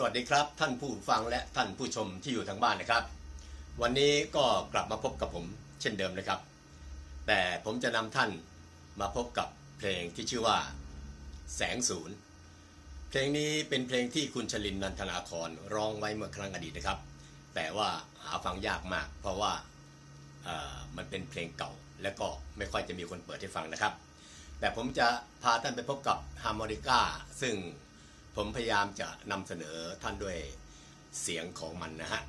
สวัสดีครับ ท่านผู้ฟังและท่านผู้ชมที่อยู่ทางบ้านนะครับ วันนี้ก็กลับมาพบกับผมเช่นเดิมนะครับ แต่ผมจะนำท่านมาพบกับเพลงที่ชื่อว่า แสงศูนย์ เพลงนี้เป็นเพลงที่คุณชลินนันทนาครร้องไว้เมื่อครั้งอดีตนะครับ แต่ว่าหาฟังยากมาก เพราะว่ามันเป็นเพลงเก่า และก็ไม่ค่อยจะมีคนเปิดให้ฟังนะครับ แต่ผมจะพาท่านไปพบกับฮาร์โมนิก้าซึ่ง ผมพยายามจะนำเสนอท่านด้วยเสียงของมันนะฮะ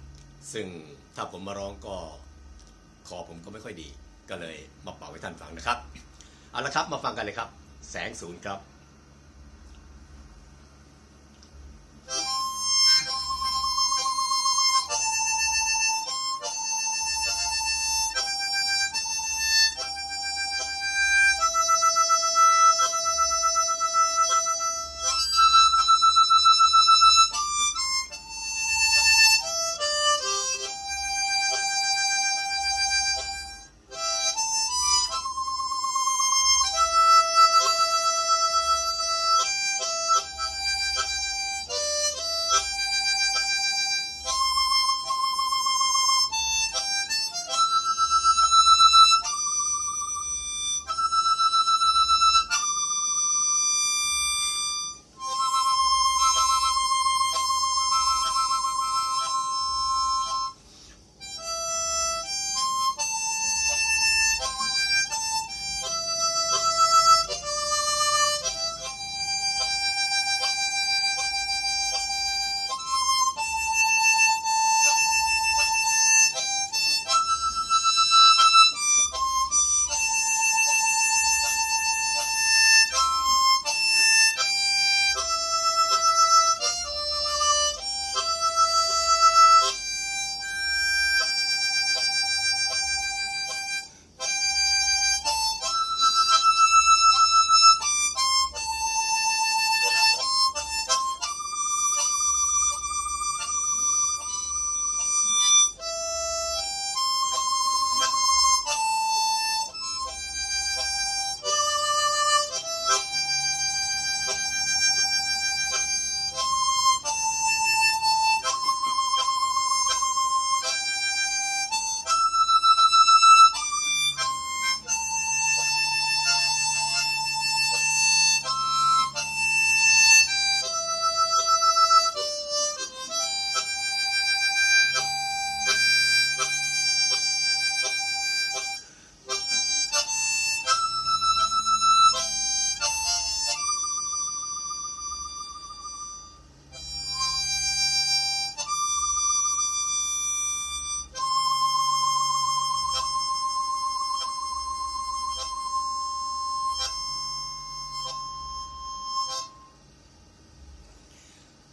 ซึ่งถ้าผมมาร้องก็คอผมก็ไม่ค่อยดี ก็เลยมาเป่าให้ท่านฟังนะครับ เอาละครับมาฟังกันเลยครับ แสงศูนย์ครับ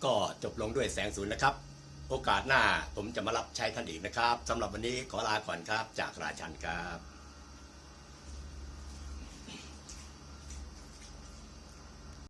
ก็จบลงด้วยแสงศูนย์นะครับ โอกาสหน้าผมจะมารับใช้ท่านอีกนะครับสำหรับวันนี้ขอลาก่อนครับ จากราชันครับ